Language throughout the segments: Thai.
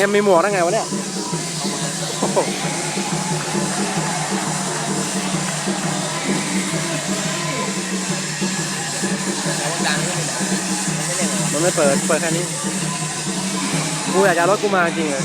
เมมีหมวกได้ไงวะเนี่ยมันไม่เปิด เปิดแค่นี้ กูอยากจะรถกูมาจริงเลย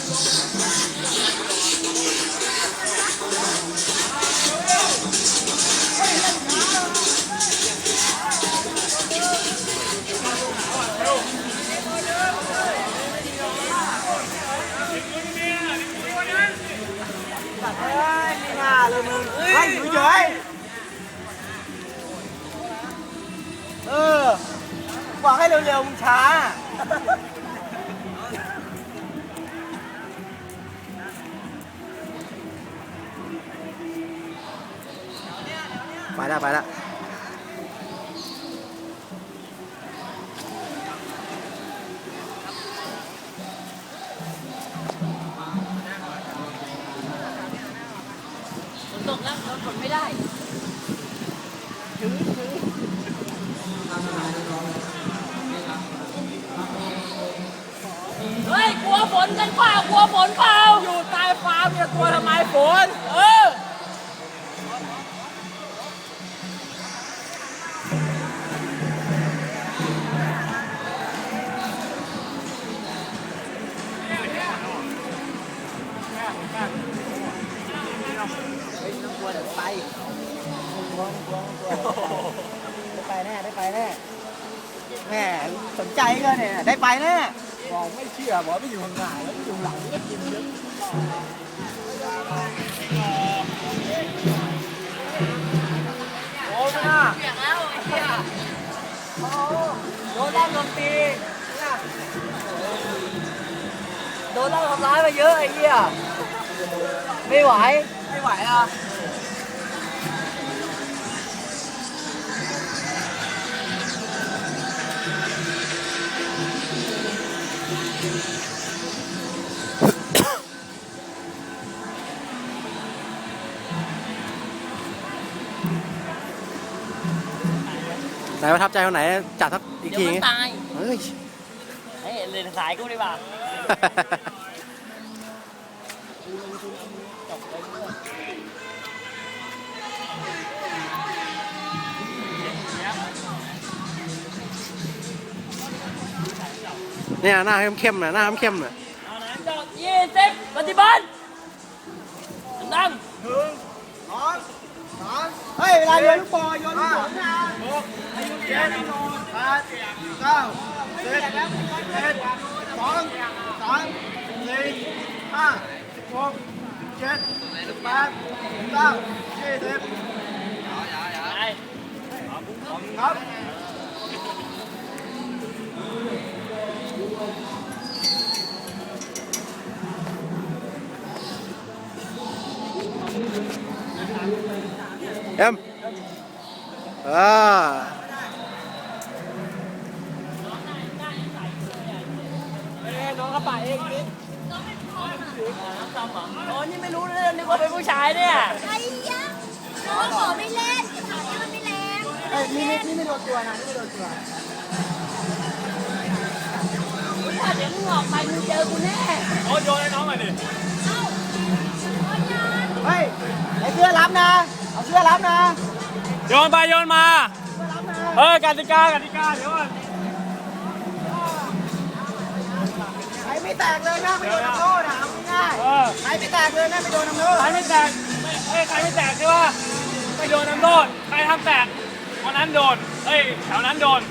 งช้าไปแล้วไปแล้วฝ นไม่ได้ถขนไม่ได้เฮ้ยกลัวฝนกันเปล่ากลัวฝนเปล่าอยู่ใต้ฟ้าเนี่ยกลัวทำไมฝนเออ ลัวกลัวกลัวได้ไปแน่ได้ไปแน่แหมสนใจก็เนี่ยได้ไปแน่บอกไม่เชื่อบอกไม่อยู่ข้างหน้าแล้วอยู่หลังก็กินเยอะโอ้ไม่น่าเปียกแล้วไอ้เหี้ยโอ้โดนเล่าโดนตีเนี่ยโดนเล่าทำร้ายมาเยอะไอ้เหี้ยไม่ไหวไม่ไหวอะ ไหนประทับใจคนไหนจัดทักอีกเดี๋ยวทีมันตายเฮ้ย เฮ้ยเรียนสายกูดีกว่าเนี่ยหน้าเข้มๆน่ะหน้าเข้มๆน่ะจอดยี่สิบปฏิบัติดัง เฮ้ยเวลาโยนลูกบอลโยนลูกบอลนะหกเจ็ดแปดเก้าสิบเอ็ดสองสามสี่ห้าสิบหกสิบเจ็ดแปดเก้ายี่สิบไปครับ อ็มอ่าน้องกระป๋าเองนิดโอ้นี่ไม่รู้เรื่องนึกว่าเป็นผู้ชายเนี่ยไอ้ยะน้องบอกไม่เล่นขาที่มันไม่แรงเอ้ยนี่ไม่นี่ไม่โดนตัวนะนี่ไม่โดนตัวถ้าเดี๋ยวมึงออกไปมึงเจอกูแน่เอ้าโอ้ยยานเฮ้ยไอ้เสื้อรับนะ เอาเสื้อรับนะโยนไปโยนมาเออกติกากติกาเดี๋ยวก่อนใครไม่แตกเลยนะไม่โดนน้ำโทษนะเอาง่ายเออๆใครไม่แตกเลยนะไม่โดนน้ำโทษใครไม่แตกไม่เอ้ยใครไม่แตกใช่ป่ะไม่โดนน้ำโทษใครทำแตกวันนั้นโดนเฮ้ยแถวนั้นโดน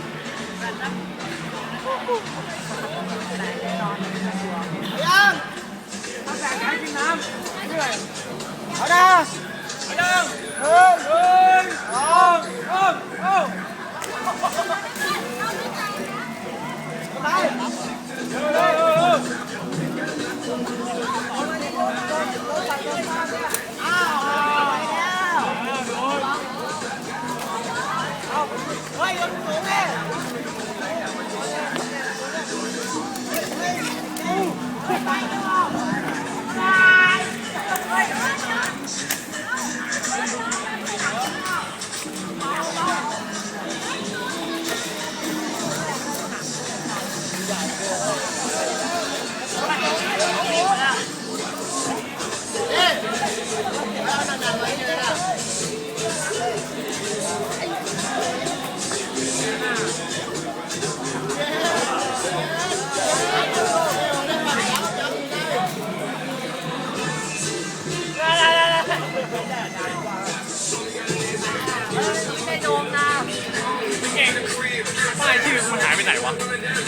ายไปไหนวะ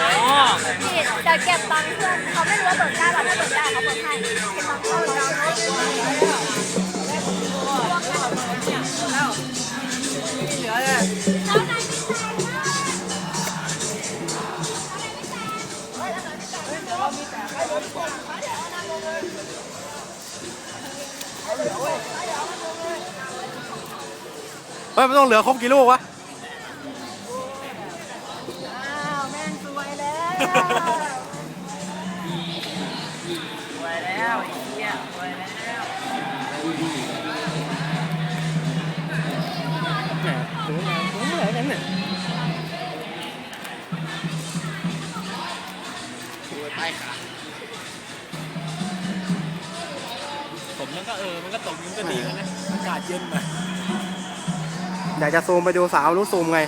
อ๋อนี่จะเก็บตังค์เพื่อนเขาไม่รู้ว่าเปิดได้หรอกถ้าเปิดได้เขาเปิดให้เก็บตังค์เพื่อนเราเหลือเลยแล้ยไม่แตกนะเฮ้ยมันต้องเหลือครบกี่ลูกวะ วยแล้วสวยแล้วไอ้เหี้ยสวยแล้วผมมันก็เออ มันก็ตกยุงก็ดีแล้วนะ อากาศเย็นหน่อยากจะซูมไปดูสาวรู้ซูมไง